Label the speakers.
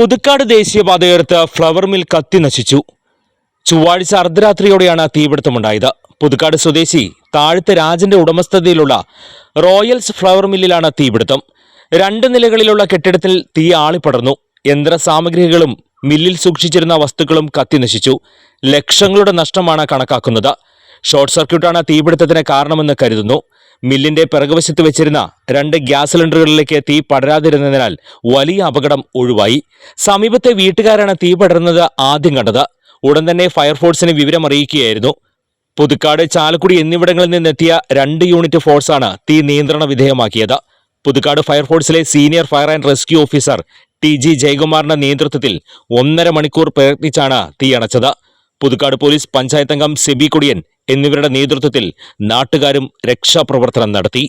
Speaker 1: Puthukkad ദേശീയപാതയോരത്ത് flower mill കത്തി നശിച്ചു. ചൊവ്വാഴ്ച അർദ്ധരാത്രിയോടെയാണ് തീപിടുത്തമുണ്ടായത്. പുതുക്കാട് സ്വദേശി താഴത്തെ രാജന്റെ ഉടമസ്ഥതയിലുള്ള റോയൽസ് ഫ്ലവർ മില്ലിലാണ് തീപിടുത്തം. രണ്ട് നിലകളിലുള്ള കെട്ടിടത്തിൽ തീ ആളിപ്പടർന്നു. യന്ത്ര സാമഗ്രികളും മില്ലിൽ സൂക്ഷിച്ചിരുന്ന വസ്തുക്കളും കത്തി നശിച്ചു. ലക്ഷങ്ങളുടെ നഷ്ടമാണ് കണക്കാക്കുന്നത്. ഷോർട്ട് സർക്യൂട്ടാണ് തീപിടുത്തത്തിന് കാരണമെന്ന് കരുതുന്നു. മില്ലിന്റെ പിറകുവശത്ത് വെച്ചിരുന്ന രണ്ട് ഗ്യാസ് സിലിണ്ടറുകളിലേക്ക് തീ പടരാതിരുന്നതിനാൽ വലിയ അപകടം ഒഴിവായി. സമീപത്തെ വീട്ടുകാരാണ് തീ പടരുന്നത് ആദ്യം കണ്ടത്. ഉടൻ തന്നെ ഫയർഫോഴ്സിനെ വിവരമറിയിക്കുകയായിരുന്നു പുതുക്കാട് ചാലക്കുടി എന്നിവിടങ്ങളിൽ നിന്നെത്തിയ രണ്ട് യൂണിറ്റ് ഫോഴ്സാണ് തീ നിയന്ത്രണ വിധേയമാക്കിയത്. Puthukkad ഫയർഫോഴ്സിലെ senior fire and rescue officer T G ജയകുമാറിന്റെ നേതൃത്വത്തിൽ ഒന്നര മണിക്കൂർ പ്രയത്നിച്ചാണ് തീയണച്ചത് പുതുക്കാട് പോലീസ് പഞ്ചായത്തംഗം സെബി കൊടിയൻ എന്നിവരുടെ നേതൃത്വത്തിൽ നാട്ടുകാരും രക്ഷാപ്രവർത്തനം നടത്തി.